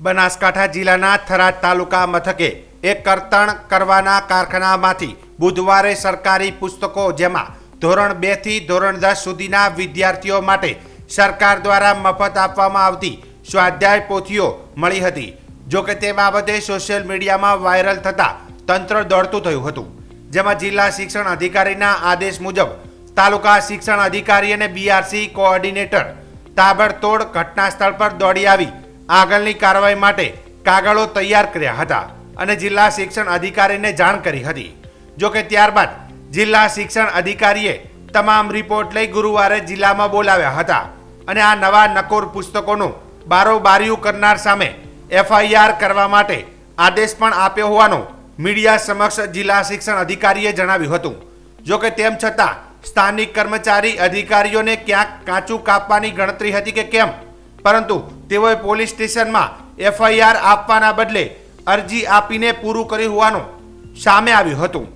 બનાસકાંઠા જિલ્લાના થરાદ તાલુકા મથકે એક કરતણ કરવાના કારખાનામાંથી બુધવારે સરકારી પુસ્તકો જેમાં ધોરણ બેથી ધોરણ દસ સુધીના વિદ્યાર્થીઓ માટે સરકાર દ્વારા મફત આપવામાં આવતી સ્વાધ્યાય પોથીઓ મળી હતી. જોકે તે બાબતે સોશિયલ મીડિયામાં વાયરલ થતા તંત્ર દોડતું થયું હતું. જેમાં જિલ્લા શિક્ષણ અધિકારીના આદેશ મુજબ તાલુકા શિક્ષણ અધિકારી અને બીઆરસી કોઓર્ડિનેટર તાબડતોડ ઘટના સ્થળ પર દોડી આવી આગળની કાર્યવાહી માટે કાગળો તૈયાર કર્યા હતા અને જિલ્લા શિક્ષણ અધિકારીને જાણ કરી હતી. જો કે ત્યારબાદ જિલ્લા શિક્ષણ અધિકારીએ તમામ રિપોર્ટ લઈ ગુરુવારે જિલ્લામાં બોલાવ્યા હતા અને આ નવા નકોર પુસ્તકોનું બારોબારીયું કરનાર સામે એફઆઈઆર કરવા માટે આદેશ પણ આપ્યો હોવાનો મીડિયા સમક્ષ જિલ્લા શિક્ષણ અધિકારીએ જણાવ્યું હતું. જો કે તેમ છતાં સ્થાનિક કર્મચારી અધિકારીઓને ક્યાંક કાચું કાપવાની ગણતરી હતી કે કેમ? પરંતુ તેઓએ પોલીસ સ્ટેશનમાં એફઆઈઆર આપવાના બદલે અરજી આપીને પૂરું કર્યું હોવાનું સામે આવ્યું હતું.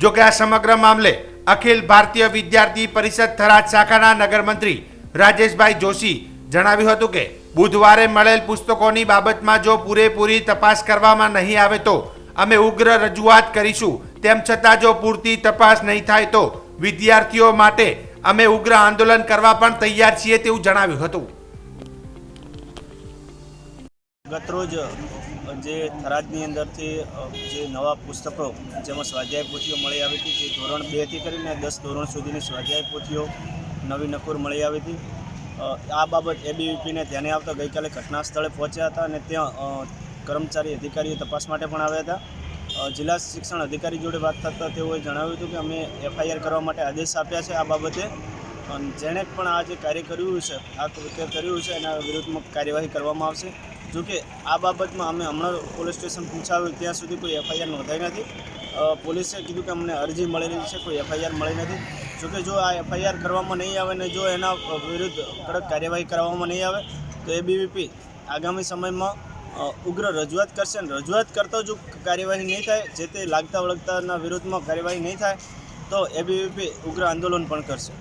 જોકે આ સમગ્ર મામલે અખિલ ભારતીય વિદ્યાર્થી પરિષદ થરાદ શાખાના નગરમંત્રી રાજેશભાઈ જોશી જણાવ્યું હતું કે બુધવારે મળેલ પુસ્તકોની બાબતમાં જો પૂરેપૂરી તપાસ કરવામાં નહીં આવે તો અમે ઉગ્ર રજૂઆત કરીશું. તેમ છતાં જો પૂરતી તપાસ નહીં થાય તો વિદ્યાર્થીઓ માટે અમે ઉગ્ર આંદોલન કરવા પણ તૈયાર છીએ તેવું જણાવ્યું હતું. ગતરોજ જે થરાદની અંદરથી, જે નવા પુસ્તકો, જેમાં સ્વાધ્યાય પોથીઓ મળી આવી હતી, જે ધોરણ બેથી કરીને દસ ધોરણ સુધીની સ્વાધ્યાય પોથીઓ નવી નકુર મળી આવી હતી. આ બાબત એબીવીપીને ધ્યાને આવતા ગઈકાલે ઘટના સ્થળે પહોંચ્યા હતા અને ત્યાં કર્મચારી અધિકારીઓ તપાસ માટે પણ આવ્યા હતા. જિલ્લા શિક્ષણ અધિકારી જોડે વાત થતાં તેઓએ જણાવ્યું હતું કે અમે એફઆઈઆર કરવા માટે આદેશ આપ્યા છે આ બાબતે. જેણે પણ આ જે કાર્ય કર્યું છે, આ કૃત્ય કર્યું છે, એના વિરુદ્ધમાં કાર્યવાહી કરવામાં આવશે. જો કે આ બાબતમાં અમે હમણાં પોલીસ સ્ટેશન પૂછાવ્યું ત્યાં સુધી કોઈ એફઆઈઆર નોંધાઈ નથી. પોલીસે કીધું કે અમને અરજી મળેલી છે, કોઈ એફઆઈઆર મળી નથી. જો કે જો આ એફઆઈઆર કરવામાં નહીં આવે ને જો એના વિરુદ્ધ કડક કાર્યવાહી કરવામાં નહીં આવે, તો એબીવીપી આગામી સમયમાં ઉગ્ર રજૂઆત કરશે અને રજૂઆત કરતો જો કાર્યવાહી નહીં થાય, જે તે લાગતા વળગતાના વિરુદ્ધમાં કાર્યવાહી નહીં થાય, તો એબીવીપી ઉગ્ર આંદોલન પણ કરશે.